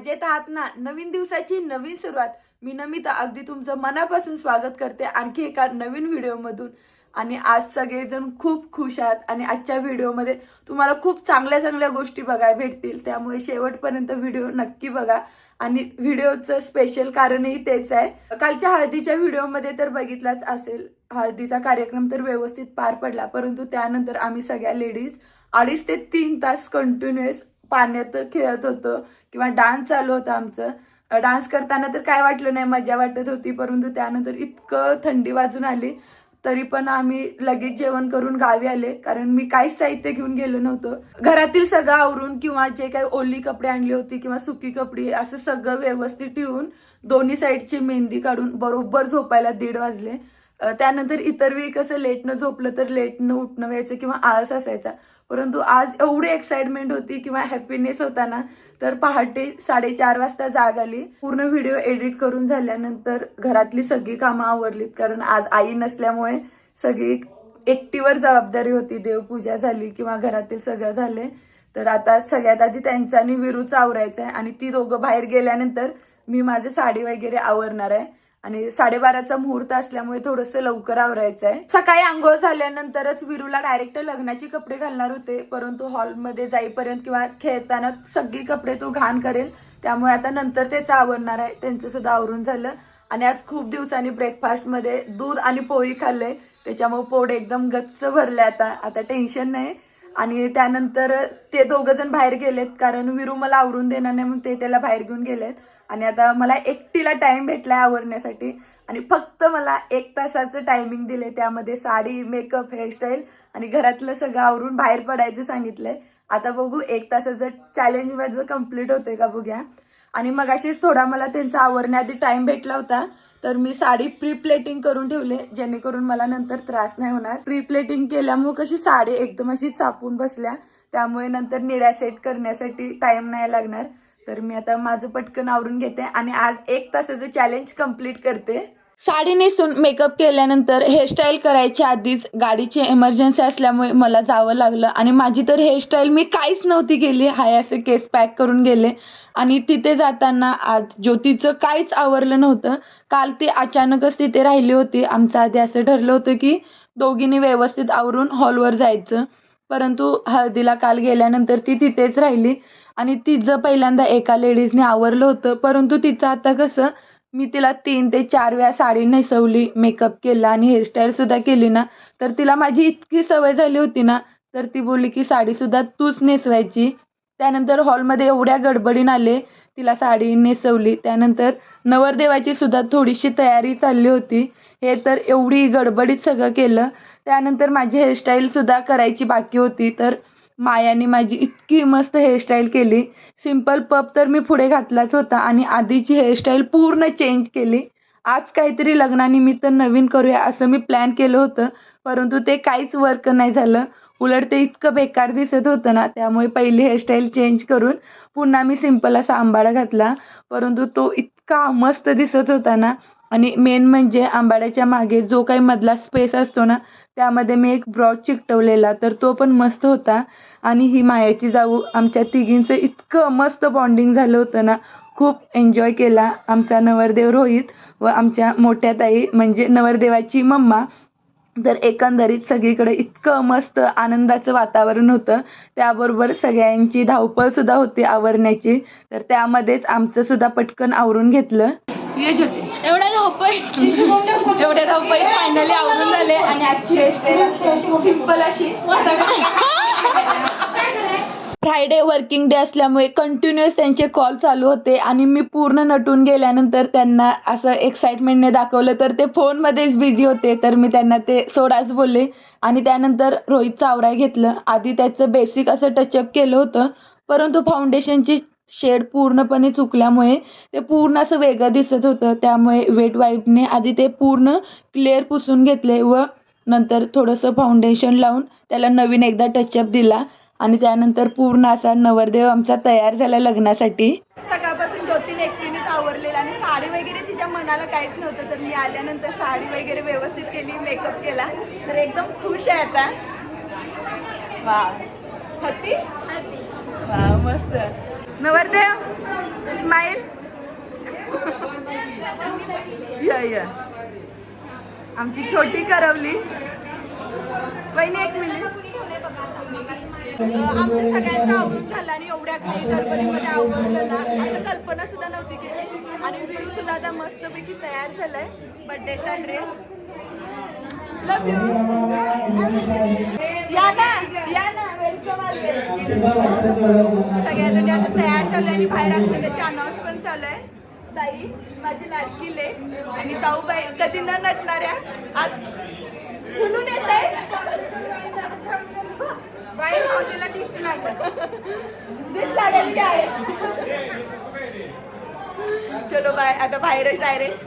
मजेत आहात ना? नवीन दिवसाची नवीन सुरुवात. मी नमिता अगदी तुमचं मनापासून स्वागत करते आणखी एका नवीन व्हिडिओमधून. आणि आज सगळेजण खूप खुश आहात आणि आजच्या व्हिडिओमध्ये तुम्हाला खूप चांगल्या चांगल्या गोष्टी बघायला भेटतील. त्यामुळे शेवटपर्यंत व्हिडिओ नक्की बघा. आणि व्हिडिओचं स्पेशल कारणही तेच आहे. कालच्या हळदीच्या व्हिडिओमध्ये तर बघितलाच असेल. हळदीचा कार्यक्रम तर व्यवस्थित पार पडला. परंतु त्यानंतर आम्ही सगळ्या लेडीज अडीच ते तीन तास कंटिन्युअस पाण्यात खेळत होतो. किंवा डान्स चालू होता आमचं. डान्स करताना तर काय वाटलं नाही मजा वाटत होती परंतु त्यानंतर इतकं थंडी वाजून आली तरी पण आम्ही लगेच जेवण करून गावी आले कारण मी काहीच साहित्य घेऊन गेलो नव्हतं. घरातील सगळं आवरून किंवा जे काही ओली कपडे आणली होती किंवा सुकी कपडे असं सगळं व्यवस्थित ठेवून दोन्ही साईडची मेहंदी काढून बरोबर झोपायला दीड वाजले. त्यानंतर इतर वेळी कसं लेटनं झोपलं तर लेटनं उठणं व्हायचं किंवा आळस असायचा. परंतु आज एवढी एक्साइटमेंट होती किंवा हॅपीनेस होता ना तर पहाटे साडेचार वाजता जाग आली. पूर्ण व्हिडिओ एडिट करून झाल्यानंतर घरातली सगळी कामं आवरलीत. कारण आज आई नसल्यामुळे सगळी एकटीवर जबाबदारी होती. देवपूजा झाली किंवा घरातील सगळं झाले. तर आता सगळ्यात आधी त्यांचा आणि विरूचा आवरायचं आहे आणि ती दोघं बाहेर गेल्यानंतर मी माझी साडी वगैरे आवरणार आहे. आणि साडेबाराचा मुहूर्त असल्यामुळे थोडस लवकर आवरायचं आहे सकाळी आंघोळ झाल्यानंतरच विरूला डायरेक्ट लग्नाचे कपडे घालणार होते परंतु हॉलमध्ये जाईपर्यंत किंवा खेळताना सगळी कपडे तो घाण करेल. त्यामुळे आता नंतर तेच आवरणार आहे. त्यांचं सुद्धा आवरून झालं. आणि आज खूप दिवसांनी ब्रेकफास्टमध्ये दूध आणि पोळी खाल्ले त्याच्यामुळे पोट एकदम गच्च भरले आता. आता टेन्शन नाही. आणि त्यानंतर ते दोघं जण बाहेर गेलेत कारण विरू मला आवरून देणार नाही म्हणून ते त्याला बाहेर घेऊन गेलेत. आणि आता मला एकटीला टाइम भेटलाय आवरण्यासाठी. आणि फक्त मला एक तासाचं टायमिंग दिले त्यामध्ये साडी मेकअप हेअरस्टाईल आणि घरातलं सगळं आवरून बाहेर पडायचं सांगितलंय. आता बघू एक तासाचं चॅलेंज माझं कंप्लीट होतंय का बघूया. आणि मग अशीच थोडा मला त्यांचा आवरण्याआधी टाइम भेटला होता तर मी साडी प्री प्लेटिंग करून ठेवले जेणेकरून मला नंतर त्रास नाही होणार. प्री प्लेटिंग केल्यामुळे कशी साडी एकदम अशी चापून बसल्या त्यामुळे नंतर निऱ्या सेट करण्यासाठी टाइम नाही लागणार. तर मी आता माझं पटकन आवरून घेते आणि आज एक तासाचं चॅलेंज कंप्लीट करते. साडी नेसून मेकअप केल्यानंतर हेअरस्टाईल करायच्या आधीच गाडीची एमर्जन्सी असल्यामुळे मला जावं लागलं आणि माझी तर हेअरस्टाईल मी काहीच नव्हती केली. हाय असे केस पॅक करून गेले. आणि तिथे जाताना आज ज्योतीचं काहीच आवरलं नव्हतं. काल ती अचानकच तिथे राहिली होती. आमचं आधी असं ठरलं होतं की दोघींनी व्यवस्थित आवरून हॉलवर जायचं. परंतु हळदीला काल गेल्यानंतर ती तिथेच राहिली. आणि तिचं पहिल्यांदा एका लेडीजने आवरलं होतं परंतु तिचं आता कसं मी तिला तीन ते चार वेळा साडी नेसवली मेकअप केला आणि हेअरस्टाईलसुद्धा केली ना तर तिला माझी इतकी सवय झाली होती ना तर ती बोलली की साडीसुद्धा तूच नेसवायची. त्यानंतर हॉलमध्ये एवढ्या गडबडीन आले तिला साडी नेसवली त्यानंतर नवरदेवाची सुद्धा थोडीशी तयारी चालली होती हे तर एवढी गडबडीत सगळं केलं. त्यानंतर माझी हेअरस्टाईलसुद्धा करायची बाकी होती तर मायाने माझी इतकी मस्त हेअरस्टाईल केली. सिंपल पप तर मी पुढे घातलाच होता आणि आधीची हेअरस्टाईल पूर्ण चेंज केली. आज काहीतरी लग्नानिमित्त नवीन करूया असं मी प्लॅन केलं होतं परंतु ते काहीच वर्क नाही झालं. उलट ते इतकं बेकार दिसत होतं ना त्यामुळे पहिली हेअरस्टाईल चेंज करून पुन्हा मी सिंपल असा आंबाडा घातला. परंतु तो इतका मस्त दिसत होता ना आणि मेन म्हणजे आंबाड्याच्या मागे जो काही मधला स्पेस असतो ना त्यामध्ये मी एक ब्रॉच चिकटवलेला तर तो पण मस्त होता. आणि ही मायाची जाऊ आमच्या तिघींचं इतकं मस्त बॉन्डिंग झालं होतं ना. खूप एन्जॉय केला आमचा नवरदेव रोहित व आमच्या मोठ्या ताई म्हणजे नवरदेवाची मम्मा. तर एकंदरीत सगळीकडे इतकं मस्त आनंदाचं वातावरण होतं. त्याबरोबर सगळ्यांची धावपळसुद्धा होती आवरण्याची. तर त्यामध्येच आमचंसुद्धा पटकन आवरून घेतलं. एवढ्या धावपळ एवढ्या धावपळी फायनली आवडून झाले आणि आजची सिंपल अशी फ्रायडे वर्किंग डे असल्यामुळे कंटिन्युअस त्यांचे कॉल चालू होते आणि मी पूर्ण नटून गेल्यानंतर त्यांना असं एक्साइटमेंटने दाखवलं तर ते फोनमध्येच बिझी होते. तर मी त्यांना ते सोडाच बोलले आणि त्यानंतर रोहितचं आवराय घेतलं. आधी त्याचं बेसिक असं टचअप केलं होतं परंतु फाउंडेशनची शेड पूर्णपणे चुकल्यामुळे ते पूर्ण असं वेगळं दिसत होतं. त्यामुळे वेट वाईपने आधी ते पूर्ण क्लिअर पुसून घेतले व नंतर थोडंसं फाउंडेशन लावून त्याला नवीन एकदा टचअप दिला आणि त्यानंतर पूर्ण असा नवरदेव आमचा तयार झाला लग्नासाठी. सकाळपासून ज्योतीने एकटीनेच आवरलेला आणि साडी वगैरे तिच्या मनाला काहीच नव्हतं तर मी आल्यानंतर साडी वगैरे व्यवस्थित केली मेकअप केला. तर एकदम खुश आहे आता. वा हत्ती? वा मस्त. नवरदेव स्माईल या या. आमची छोटी करवली. पहिली एक मिनिट. आमचं सगळ्यांचं आवरून झालं आणि एवढ्या काही गडबडीमध्ये आवडलं ना असं कल्पना सुद्धा नव्हती केली. आणि विरू सुद्धा आता मस्तपैकी तयार झालाय. बर्थडेचा ड्रेस लव यू या ना या ना वेलकम आता तयार झाले आणि बाहेर अक्षताची अनाऊन्स पण चालू आहे ताई माझी लाडकी ले आणि जाऊ बाई कधी न नटणाऱ्या आज खुलून येत. बाई भाऊजीला दिष्ट लागत दिष्ट लागेल काय चलो बाय आता बाहेरच डायरेक्ट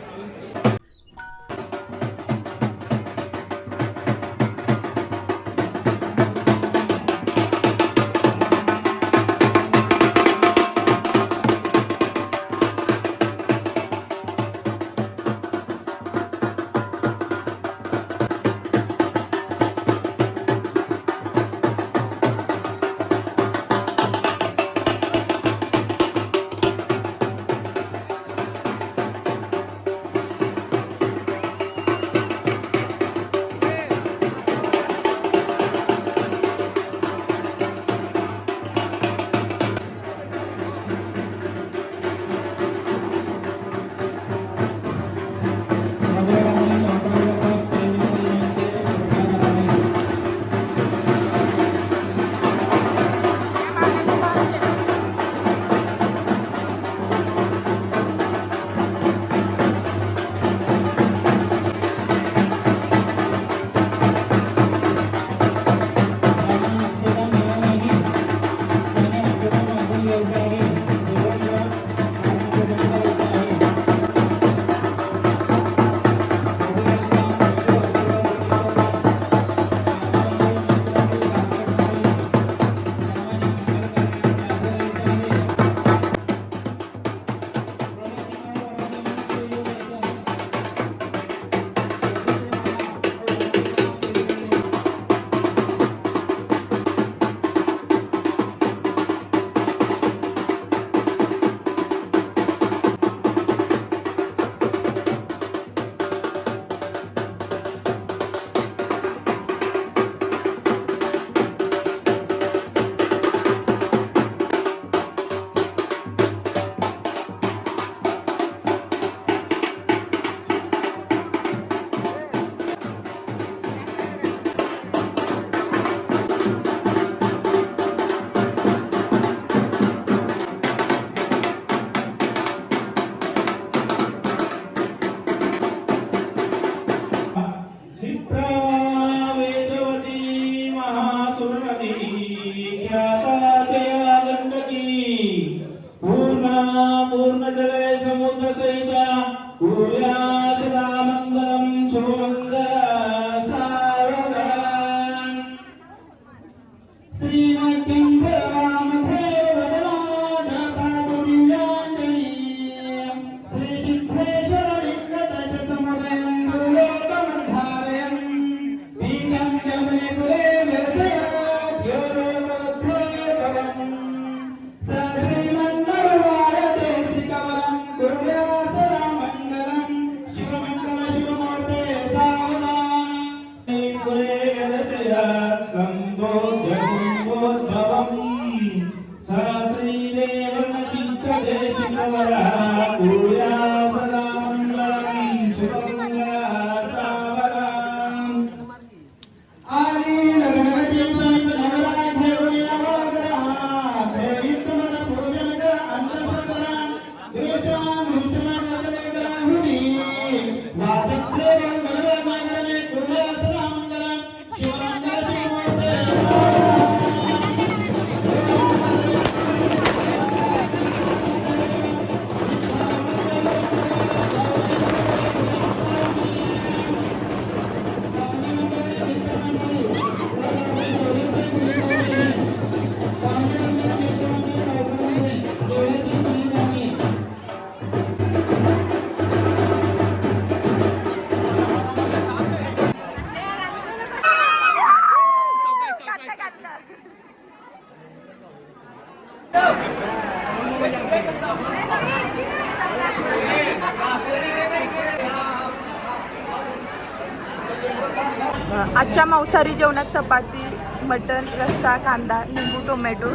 मांसाहारी जेवणात चपाती मटन रस्सा कांदा लिंबू टोमॅटो.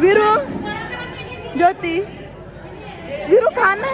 विरू ज्योती विरू खा ना.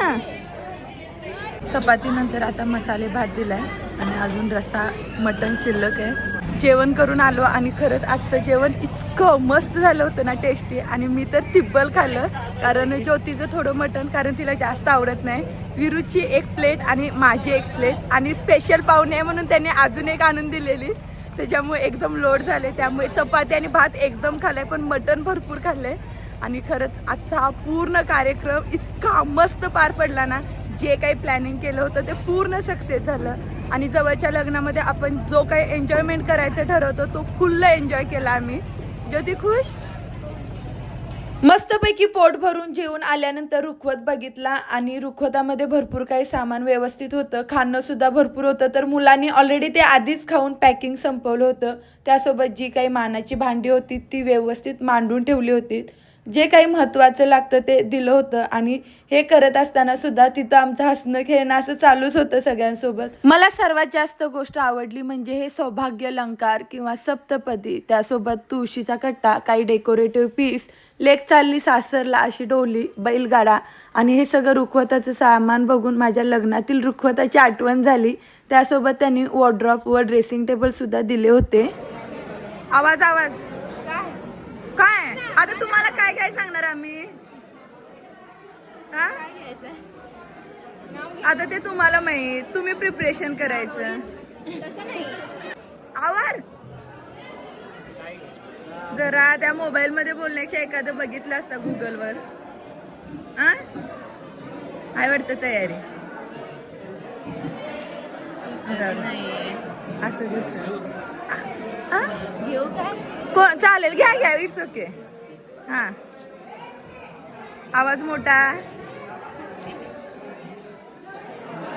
चपाती नंतर आता मसाले भात दिलाय आणि अजून रस्सा मटन शिल्लक आहे. जेवण करून आलो आणि खरंच आजचं जेवण इतकं मस्त झालं होतं ना टेस्टी आणि मी तर तिब्बल खाल्लं कारण ज्योतीचं थोडं मटण कारण तिला जास्त आवडत नाही. विरूची एक प्लेट आणि माझी एक प्लेट आणि स्पेशल पाहुणे आहे म्हणून त्याने अजून एक आणून दिलेली. त्याच्यामुळे एकदम लोड झाले. त्यामुळे चपाती आणि भात एकदम खाल्लाय पण मटण भरपूर खाल्लंय. आणि खरंच आजचा हा पूर्ण कार्यक्रम इतका मस्त पार पडला ना जे काही प्लॅनिंग केलं होतं ते पूर्ण सक्सेस झालं. आणि जवळच्या लग्नामध्ये आपण जो काही एन्जॉयमेंट करायचं ठरवतो तो फुल्ल एन्जॉय केला आम्ही. ज्योती खुश? मस्तपैकी पोट भरून जेवून आल्यानंतर रुखवत बघितला आणि रुखवतामध्ये भरपूर काही सामान व्यवस्थित होतं. खाणं सुद्धा भरपूर होतं. तर मुलांनी ऑलरेडी ते आधीच खाऊन पॅकिंग संपवलं होतं. त्यासोबत जी काही मानाची भांडी होती ती व्यवस्थित मांडून ठेवली होती. जे काही महत्त्वाचं लागतं ते दिलं होतं. आणि हे करत असताना सुद्धा तिथं आमचं हसणं खेळणं असं चालूच होतं सगळ्यांसोबत. मला सर्वात जास्त गोष्ट आवडली म्हणजे हे सौभाग्य अलंकार किंवा सप्तपदी त्यासोबत तुळशीचा कट्टा काही डेकोरेटिव्ह पीस लेक चालली सासरला अशी डोली बैलगाडा आणि हे सगळं रुखवताचं सामान बघून माझ्या लग्नातील रुखवताची आठवण झाली. त्यासोबत त्यांनी वॉर्ड्रॉप व ड्रेसिंग टेबल सुद्धा दिले होते. आवाज आवाज. काय? आता तुम्हाला काय काय सांगणार आम्ही? हा? आता ते तुम्हाला माहीत. तुम्ही प्रिपरेशन करायचं. आवर! जरा त्या मोबाईल मध्ये बोलण्यापेक्षा एखादं बघितलं असतं गुगलवर वर. काय वाटतं तयारी? असं कसं घेऊ काय? कोण चालेल घ्या घ्या इट्स ओके हा. आवाज मोठा.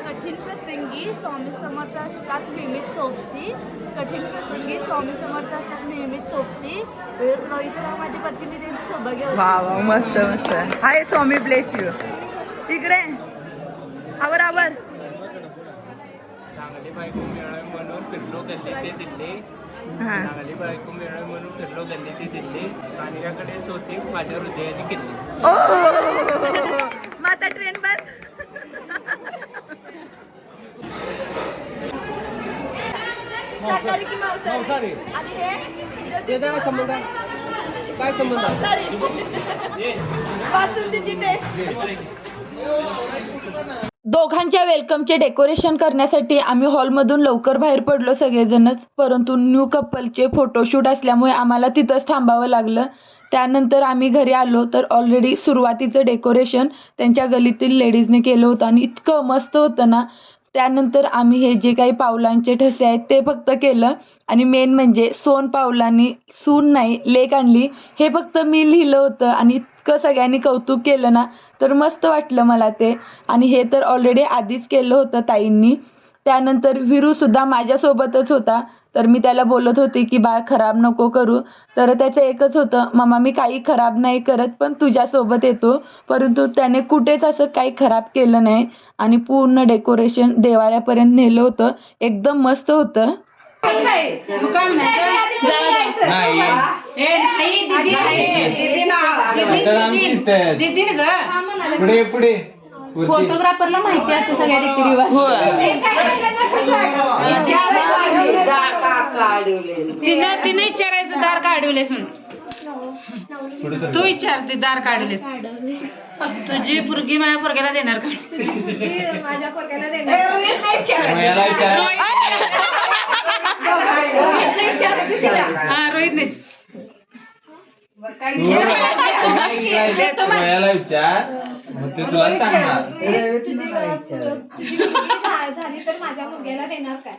कठीण प्रसंगी स्वामी समर्थ असतात नेहमीच सोबती. कठीण प्रसंगी स्वामी समर्थ असतात नेहमीच सोबती. रोहितराव माझे पती मी त्यांची सौभाग्य. वा वा मस्त मस्त. हाय स्वामी ब्लेस यू इकडे. आवर आवर. चांगली बायको मिळावी म्हणून फिरलो गल्ली ते दिल्ली हा. चांगली बायको मिळावी म्हणून फिरलो गल्ली ते दिल्ली सानियाकडेच होती माझ्या हृदयाची किल्ली. ओ! माता ट्रेन बंद शाकाहारी की मांसाहारी? आणि हे? काय संबंध. काय संबंध? मांसाहारी. बासुंदीची टेस्ट दोघांच्या वेलकमचे डेकोरेशन करण्यासाठी आम्ही हॉलमधून लवकर बाहेर पडलो सगळेजणच परंतु न्यू कपलचे फोटोशूट असल्यामुळे आम्हाला तिथंच थांबावं लागलं. त्यानंतर आम्ही घरी आलो तर ऑलरेडी सुरुवातीचं डेकोरेशन त्यांच्या गलीतील लेडीजने केलं होतं आणि इतकं मस्त होतं ना त्यानंतर आम्ही हे जे काही पावलांचे ठसे आहेत ते फक्त केलं. आणि मेन म्हणजे सोन पावलांनी सून नाही लेख आणली. हे फक्त मी लिहिलं होतं आणि इतकं सगळ्यांनी कौतुक केलं ना तर मस्त वाटलं मला ते. आणि हे तर ऑलरेडी आधीच केलं होतं ताईंनी. त्यानंतर विरूसुद्धा माझ्यासोबतच होता. तर मी त्याला बोलत होते की बाळ खराब नको करू. तर त्याचं एकच होतं मामा मी काही खराब नाही करत पण तुझ्यासोबत येतो. परंतु त्याने कुठेच असं काही खराब केलं नाही आणि पूर्ण डेकोरेशन देवाऱ्यापर्यंत नेलं होतं. एकदम मस्त होतं. पुढे पुढे. फोटोग्राफरला माहिती असते सगळ्या रीती रिवाज तिनं तिने विचारायचं दार काढवलेस म्हणून. तू विचारते दार काढलेस तुझी पुरगी माझ्या पोरग्याला देणार का? माझ्या पोरग्याला देणार याला विचारा हा रोहित नाही ते तुला सांगणार. तुझी तुझी मुलगी झा- झाली तर माझ्या मुलग्याला देणार काय?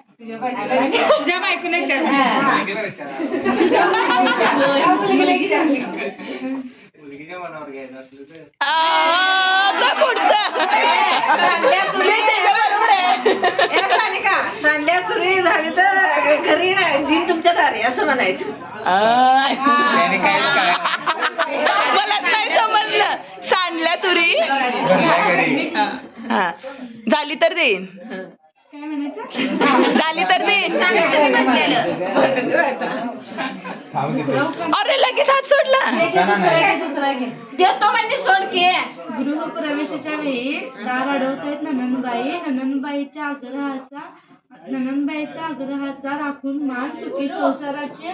तुझ्या बायकोला विचार. मुलगीच्या मनावर घ्यायचं असलं तर. सांड्या तुरी झाली तर घरी नाही. दिन तुमच्या दारी असं म्हणायचं. त्याने काय काय मला नाही समजलं. सांडल्या तुरी? हा. झाली तर देईन. म्हणायचं गाली तर दे थांब की ते. अरे लगेच हात सोडला. देतो म्हणजे सोड की. गृहप्रवेशाच्या वेळी दार अडवतायत नननबाई नननबाईच्या आग्रहाचा नननबाईच्या आग्रहाचा राखून मान सुखी संसाराची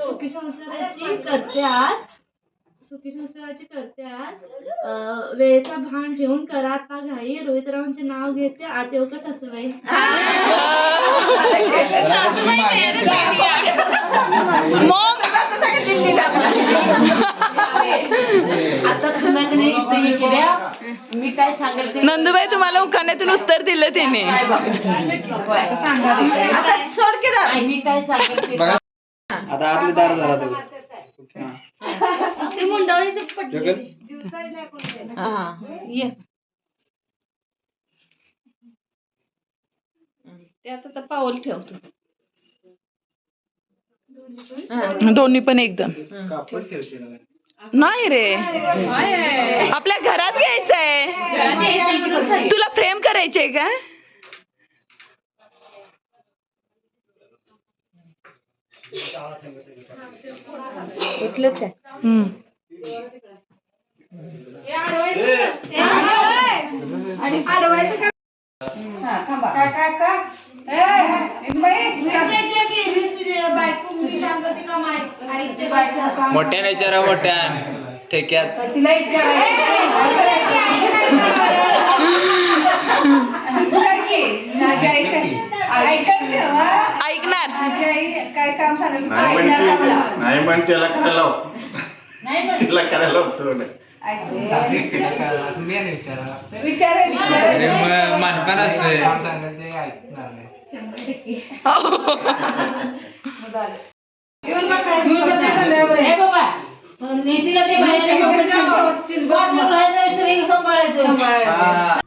सुखी संसाराची करते आस सुखी संसाराची करते आस अं, वेळेचा भान ठेवून करात पा घाई. रोहितरावांचे नाव घेते आत येऊ का सासूबाई. आता तुम्ही मागे- आता तुम्ही की नाही इथं हे केल्या मी काय सांगेल ते नंदुबाई तुम्हाला उखाण्यातून उत्तर दिलं त्याने आता सांगा ते. आता सोड की मी काय सांगेल ते बघा. आता आतली दार झाला तुम्ही. ते मुंडावळीचं पडलं. जगन. हा. ये. ते आता तर पाऊल ठेवतो. दोन्ही पण? एकदम. कापड ठेवशील का? नाही रे. आपल्या घरात घ्यायचंय. तुला प्रेम करायचंय का? उठलेत काय? हम्म. मोठ्यान विचारा मोठ्यान. ठेक्यात. तिला ऐकणार. नाही म्हणते नाही म्हण त्याला करायला लाव. तिला करायला तिला. तुम्ही विचारा. मग मानपान सांगेल ते ऐकणार नाही. ए बाबा नीतीला ते बाहेर सांभाळायचं. हा.